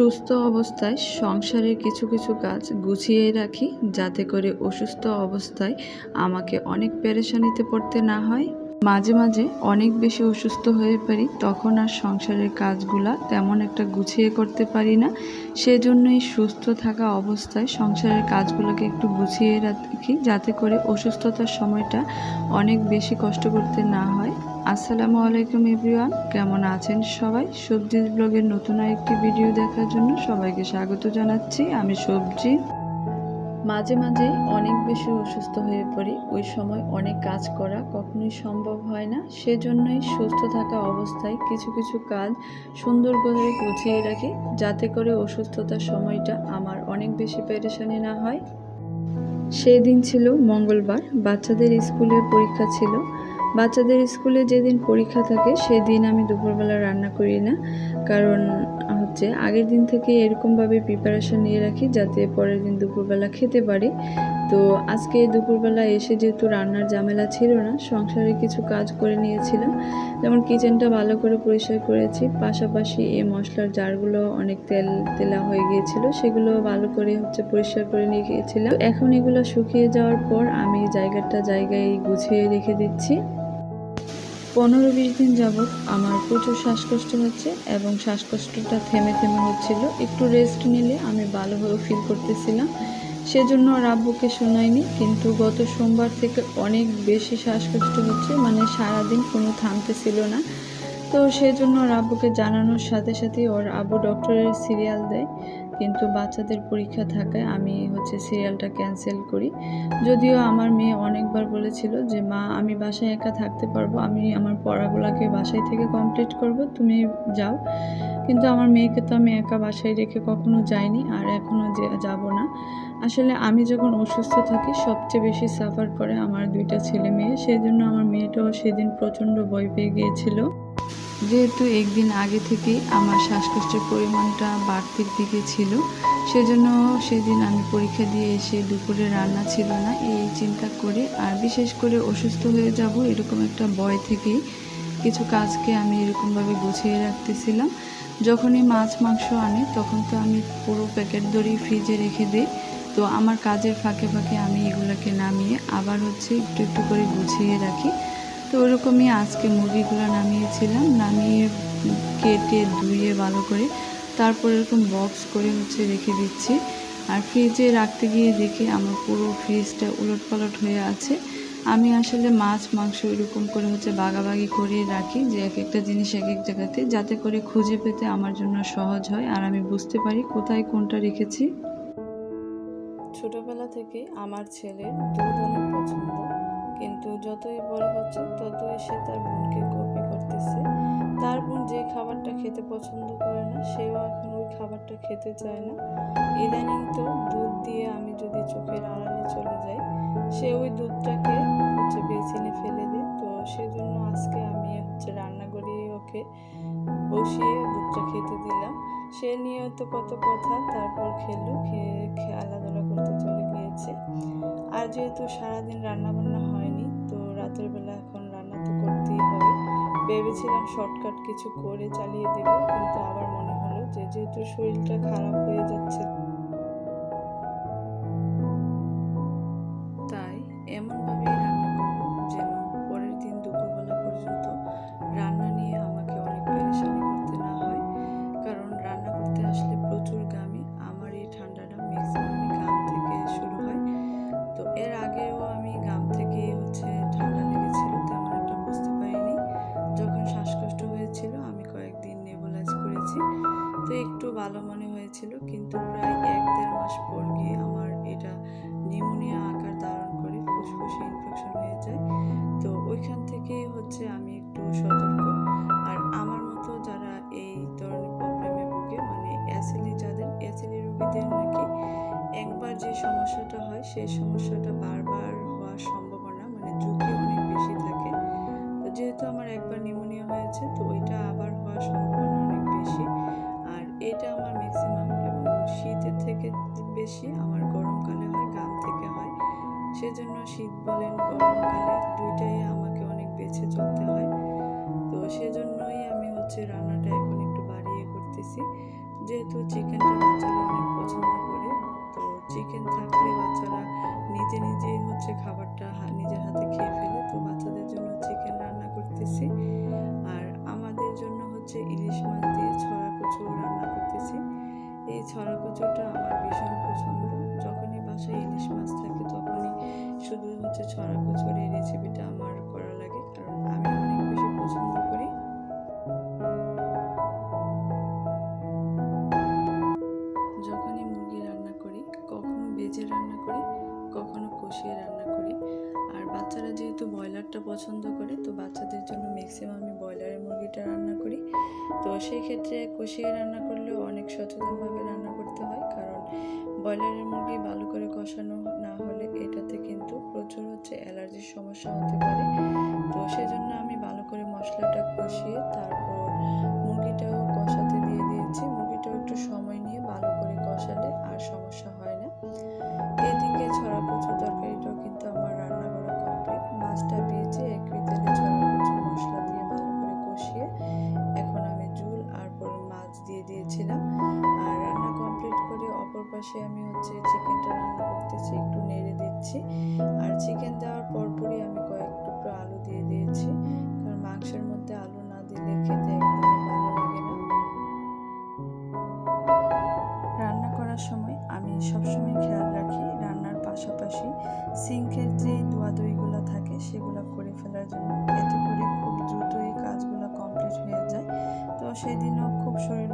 সুস্থ অবস্থায় সংসারের কিছু কিছু কাজ গুছিয়ে রাখি, যাতে করে অসুস্থ অবস্থায় আমাকে অনেক পেরেশানিতে পড়তে না হয়। মাঝে মাঝে অনেক বেশি অসুস্থ হয়ে পারি তখন আর সংসারের কাজগুলা তেমন একটা গুছিয়ে করতে পারি না। সেজন্যই সুস্থ থাকা অবস্থায় সংসারের কাজগুলোকে একটু গুছিয়ে রাখি, যাতে করে অসুস্থতার সময়টা অনেক বেশি কষ্ট করতে না হয়। আসসালামু আলাইকুম এভরিওয়ান, কেমন আছেন সবাই? সবজির ব্লগের নতুন আরেকটি ভিডিও দেখার জন্য সবাইকে স্বাগত জানাচ্ছি। আমি সবজি মাঝে মাঝে অনেক বেশি অসুস্থ হয়ে পড়ি। ওই সময় অনেক কাজ করা কখনোই সম্ভব হয় না। সেজন্যই সুস্থ থাকা অবস্থায় কিছু কিছু কাজ সুন্দর করে গুছিয়ে রাখি যাতে করে অসুস্থতার সময়টা আমার অনেক বেশি পেরেশানি না হয়। সেই দিন ছিল মঙ্গলবার। বাচ্চাদের স্কুলে পরীক্ষা ছিল। বাচ্চাদের স্কুলে যেদিন পরীক্ষা থাকে সেদিন আমি দুপুরবেলা রান্না করি না। কারণ হচ্ছে। আগের দিন থেকে এরকমভাবে প্রিপারেশন নিয়ে রাখি যাতে পরের দিন দুপুরবেলা খেতে পারি। তো আজকে দুপুরবেলা এসে যেহেতু রান্নার ঝামেলা ছিল না, সংসারে কিছু কাজ করে নিয়েছিলাম। যেমন কিচেনটা ভালো করে পরিষ্কার করেছি, পাশাপাশি এই মশলার জারগুলো অনেক তেল, তেলা হয়ে গিয়েছিল, সেগুলো ভালো করে হচ্ছে পরিষ্কার করে নিয়ে গিয়েছিলাম। এখন এগুলো শুকিয়ে যাওয়ার পর আমি জায়গাটা জায়গায় গুছিয়ে রেখে দিচ্ছি। পনেরো বিশ দিন যাবৎ আমার প্রচুর শ্বাসকষ্ট হচ্ছে এবং শ্বাসকষ্টটা থেমে থেমে হচ্ছিল। একটু রেস্ট নিলে আমি ভালোভাবে ফিল করতেছিলাম। সেজন্য আর আব্বুকে শোনাইনি, কিন্তু গত সোমবার থেকে অনেক বেশি শ্বাসকষ্ট হচ্ছে মানে সারাদিন কোনো থামতে ছিল না। তো সেজন্য আব্বুকে জানানোর সাথে সাথে ওর আব্বু ডক্টরের সিরিয়াল দেয়। কিন্তু বাচ্চাদের পরীক্ষা থাকায় আমি হচ্ছে সিরিয়ালটা ক্যান্সেল করি। যদিও আমার মেয়ে অনেকবার বলেছিল যে, মা, আমি বাসায় একা থাকতে পারব। আমি আমার পড়াগুলোকে বাসায় থেকে কমপ্লিট করব। তুমি যাও। কিন্তু আমার মেয়েকে তো আমি একা বাসায় রেখে কখনো যাইনি আর এখনও যাব না। আসলে আমি যখন অসুস্থ থাকি, সবচেয়ে বেশি সাফার করে আমার দুইটা ছেলে মেয়ে। সেই জন্য আমার মেয়েটাও সেদিন প্রচণ্ড ভয় পেয়ে গিয়েছিল। যেহেতু একদিন আগে থেকেই আমার শ্বাসকষ্টের পরিমাণটা বাড়তির দিকে ছিল, সেজন্য সেদিন আমি পরীক্ষা দিয়ে এসে দুপুরে রান্না ছিল না, এই চিন্তা করে আর বিশেষ করে অসুস্থ হয়ে যাব এরকম একটা ভয় থেকেই কিছু কাজকে আমি এরকমভাবে গুছিয়ে রাখতেছিলাম। যখনই মাছ, মাংস আনে তখন তো আমি পুরো প্যাকেট দড়ি ফ্রিজে রেখে দিই। তো আমার কাজের ফাঁকে ফাঁকে আমি এগুলোকে নামিয়ে আবার হচ্ছে একটু একটু করে গুছিয়ে রাখি। তো ওরকমই আজকে মুরগিগুলো নামিয়েছিলাম, নামিয়ে কেটে ধুয়ে ভালো করে তারপর এরকম বক্স করে হচ্ছে রেখে দিচ্ছি। আর ফ্রিজে রাখতে গিয়ে দেখি আমার পুরো ফ্রিজটা উলট পালট হয়ে আছে। আমি আসলে মাছ, মাংস এরকম করে হচ্ছে বাগাবাগি করে রাখি যে এক একটা জিনিস এক এক জায়গাতে, যাতে করে খুঁজে পেতে আমার জন্য সহজ হয়। আর আমি বুঝতে পারি কোথায় কোনটা রেখেছি। ছোটবেলা থেকে আমার ছেলের দুধ অনেক পছন্দ। কিন্তু যতই বড় হচ্ছে, ততই সে তার বোনকে কপি করতেছে। তার বোন যে খাবারটা খেতে পছন্দ করে না, সেও এখন ওই খাবারটা খেতে চায় না। ইদানিং তো দুধ দিয়ে আমি যদি চোখের আড়ালে চলে যাই, সে ওই দুধটাকে হচ্ছে বেসিনে ফেলে দেয়। তো সেজন্য আজকে আমি হচ্ছে রান্না করিয়ে ওকে বসিয়ে দুধটা খেতে দিলাম। সে নিয়ে তো কত কথা তারপর খেলো খেয়ে খেয়ে আলাদা করতে চলে গিয়েছে। আর যেহেতু সারাদিন রান্না বান্না ভেবেছিলাম শর্টকাট কিছু করে চালিয়ে দেব, কিন্তু আবার মনে হলো যে যেহেতু শরীরটা খারাপ হয়ে যাচ্ছে। তাই এমনভাবেই রান্না করব, যেন পরের দিন দুপুরবেলা পর্যন্ত রান্না নিয়ে আমাকে অনেক পেরেশানি করতে না হয়। কারণ রান্না করতে আসলে প্রচুর গামি আমার এই ঠান্ডাটা ম্যাক্সিমামই গাম থেকে শুরু হয়। তো এর আগেও আমি ভালো মনে হয়েছিল, কিন্তু প্রায় এক দেড় মাস পর গিয়ে আমার এটা নিউমোনিয়া আকার ধারণ করে ফুসফুসে ইনফেকশন হয়ে যায়। তো ওইখান থেকেই হচ্ছে আমি একটু সতর্ক। আর আমার মতো যারা এই ধরনের প্রবলেমে ভুগে মানে অ্যাসিলি, যাদের অ্যাসিলি রোগীদের নাকি একবার যে সমস্যাটা হয়, সেই সমস্যাটা বারবার সেজন্য শীত বলেন, গরমকালে দুইটাই আমাকে অনেক বেছে চলতে হয়। তো সেজন্যই আমি হচ্ছে রান্নাটা এখন একটু বাড়িয়ে করতেছি। যেহেতু চিকেনটা বাচ্চারা অনেক পছন্দ করে, তো চিকেন থাকলে বাচ্চারা নিজে নিজেই হচ্ছে খাবারটা নিজের হাতে খেয়ে ফেলে। তো বাচ্চাদের জন্য চিকেন রান্না করতেছি। আর আমাদের জন্য হচ্ছে ইলিশ মাছ দিয়ে ছড়া কচু রান্না করতেছি। এই ছড়া কচুটা আমার ভীষণ পছন্দ। যখনই বাসায় ইলিশ মাছ থাকে তখনই শুধু হচ্ছে ছড়া কচুর রেসিপিটা আমার করা লাগে, কারণ আমি অনেক বেশি পছন্দ করি। যখনই মুরগি রান্না করি, কখনো বেজে রান্না করি, কখনো কষিয়ে রান্না করি। আর বাচ্চারা যেহেতু ব্রয়লারটা পছন্দ করে, তো বাচ্চাদের জন্য ম্যাক্সিমাম আমি ব্রয়লারের মুরগিটা রান্না করি। তো সেই ক্ষেত্রে কষিয়ে রান্না করলেও অনেক সচেতনভাবে রান্না করতে হয়, কারণ ব্রয়লারের মুরগি ভালো করে কষানো না হলে এটাতে কিন্তু প্রচুর হচ্ছে অ্যালার্জির সমস্যা হতে পারে। তো সেজন্য আমি ভালো করে মশলাটা কষিয়ে তারপর মুরগিটাও কষাতে দিয়ে দিয়েছি। মুরগিটাও একটু সময় নিয়ে ভালো করে কষালে আর সমস্যা হয় না। এদিকে ছড়া কচু তরকারিটাও কিন্তু আমার রান্না করা কমপ্লিট মাছটা ভেজে এক তেলে ছড়া কচু মশলা দিয়ে ভালো করে কষিয়ে এখন আমি জুল আর মাছ দিয়ে দিয়েছিলাম। আর রান্না কমপ্লিট করে অপর পাশে আমি হচ্ছে চিকেনটা রান্না করতেছি, একটু দিচ্ছি আর চিকেন দেওয়ার পরপরই আমি কয়েক টুকরো আলু দিয়ে দিয়েছি। কারণ মাংসের মধ্যে আলু না দিলে খেতে রান্না করার সময় আমি সবসময় খেয়াল রাখি রান্নার পাশাপাশি সিঙ্কের যে দোয়াদইগুলো থাকে সেগুলো করে ফেলার জন্য। এতে করে খুব দ্রুতই কাজগুলো কমপ্লিট হয়ে যায়। তো সেদিনও খুব শরীর